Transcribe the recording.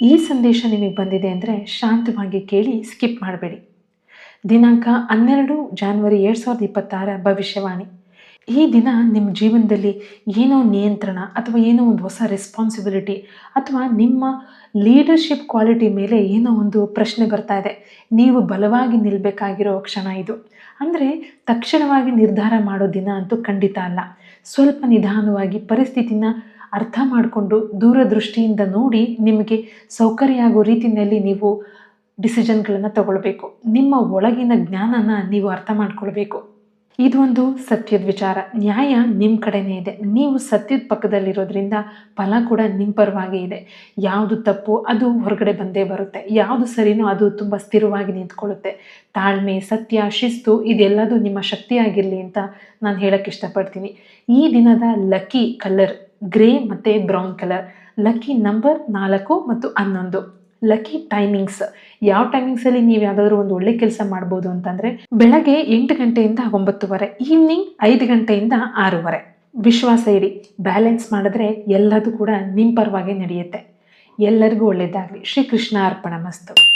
ಈ ಸಂದೇಶ ನಿಮಗೆ ಬಂದಿದೆ ಅಂದರೆ ಶಾಂತವಾಗಿ ಕೇಳಿ ಸ್ಕಿಪ್ ಮಾಡಬೇಡಿ. ದಿನಾಂಕ ಹನ್ನೆರಡು ಜಾನ್ವರಿ ಎರಡು ಸಾವಿರದ ಇಪ್ಪತ್ತಾರ ಭವಿಷ್ಯವಾಣಿ. ಈ ದಿನ ನಿಮ್ಮ ಜೀವನದಲ್ಲಿ ಏನೋ ನಿಯಂತ್ರಣ ಅಥವಾ ಏನೋ ಒಂದು ಹೊಸ ರೆಸ್ಪಾನ್ಸಿಬಿಲಿಟಿ ಅಥವಾ ನಿಮ್ಮ ಲೀಡರ್ಶಿಪ್ ಕ್ವಾಲಿಟಿ ಮೇಲೆ ಏನೋ ಒಂದು ಪ್ರಶ್ನೆ ಬರ್ತಾ ಇದೆ. ನೀವು ಬಲವಾಗಿ ನಿಲ್ಲಬೇಕಾಗಿರೋ ಕ್ಷಣ ಇದು. ಅಂದರೆ ತಕ್ಷಣವಾಗಿ ನಿರ್ಧಾರ ಮಾಡೋ ದಿನ ಅಂತೂ ಖಂಡಿತ ಅಲ್ಲ. ಸ್ವಲ್ಪ ನಿಧಾನವಾಗಿ ಪರಿಸ್ಥಿತಿನ ಅರ್ಥ ಮಾಡಿಕೊಂಡು ದೂರದೃಷ್ಟಿಯಿಂದ ನೋಡಿ ನಿಮಗೆ ಸೌಕರ್ಯ ಆಗೋ ರೀತಿಯಲ್ಲಿ ನೀವು ಡಿಸಿಷನ್ಗಳನ್ನು ತಗೊಳ್ಬೇಕು. ನಿಮ್ಮ ಒಳಗಿನ ಜ್ಞಾನನ ನೀವು ಅರ್ಥ ಮಾಡ್ಕೊಳ್ಬೇಕು. ಇದೊಂದು ಸತ್ಯದ ವಿಚಾರ. ನ್ಯಾಯ ನಿಮ್ಮ ಕಡೆನೇ ಇದೆ. ನೀವು ಸತ್ಯದ ಪಕ್ಕದಲ್ಲಿರೋದ್ರಿಂದ ಫಲ ಕೂಡ ನಿಮ್ಮ ಪರವಾಗಿ ಇದೆ. ಯಾವುದು ತಪ್ಪು ಅದು ಹೊರಗಡೆ ಬಂದೇ ಬರುತ್ತೆ. ಯಾವುದು ಸರಿನೋ ಅದು ತುಂಬ ಸ್ಥಿರವಾಗಿ ನಿಂತ್ಕೊಳ್ಳುತ್ತೆ. ತಾಳ್ಮೆ, ಸತ್ಯ, ಶಿಸ್ತು ಇದೆಲ್ಲದೂ ನಿಮ್ಮ ಶಕ್ತಿಯಾಗಿರಲಿ ಅಂತ ನಾನು ಹೇಳಕ್ಕೆ ಇಷ್ಟಪಡ್ತೀನಿ. ಈ ದಿನದ ಲಕ್ಕಿ ಕಲರ್ ಗ್ರೇ ಮತ್ತು ಬ್ರೌನ್ ಕಲರ್. ಲಕ್ಕಿ ನಂಬರ್ ನಾಲ್ಕು ಮತ್ತು ಹನ್ನೊಂದು. Lucky timings. ಯಾವ ಟೈಮಿಂಗ್ಸಲ್ಲಿ ನೀವು ಯಾವುದಾದ್ರೂ ಒಂದು ಒಳ್ಳೆ ಕೆಲಸ ಮಾಡ್ಬೋದು ಅಂತಂದರೆ ಬೆಳಗ್ಗೆ ಎಂಟು ಗಂಟೆಯಿಂದ ಒಂಬತ್ತುವರೆ, ಈವ್ನಿಂಗ್ ಐದು ಗಂಟೆಯಿಂದ ಆರೂವರೆ. ವಿಶ್ವಾಸ ಇಡಿ, ಬ್ಯಾಲೆನ್ಸ್ ಮಾಡಿದ್ರೆ ಎಲ್ಲದೂ ಕೂಡ ನಿಮ್ಮ ಪರವಾಗಿ ನಡೆಯುತ್ತೆ. ಎಲ್ಲರಿಗೂ ಒಳ್ಳೆಯದಾಗಲಿ ಶ್ರೀಕೃಷ್ಣ ಅರ್ಪಣ ಮಸ್ತು.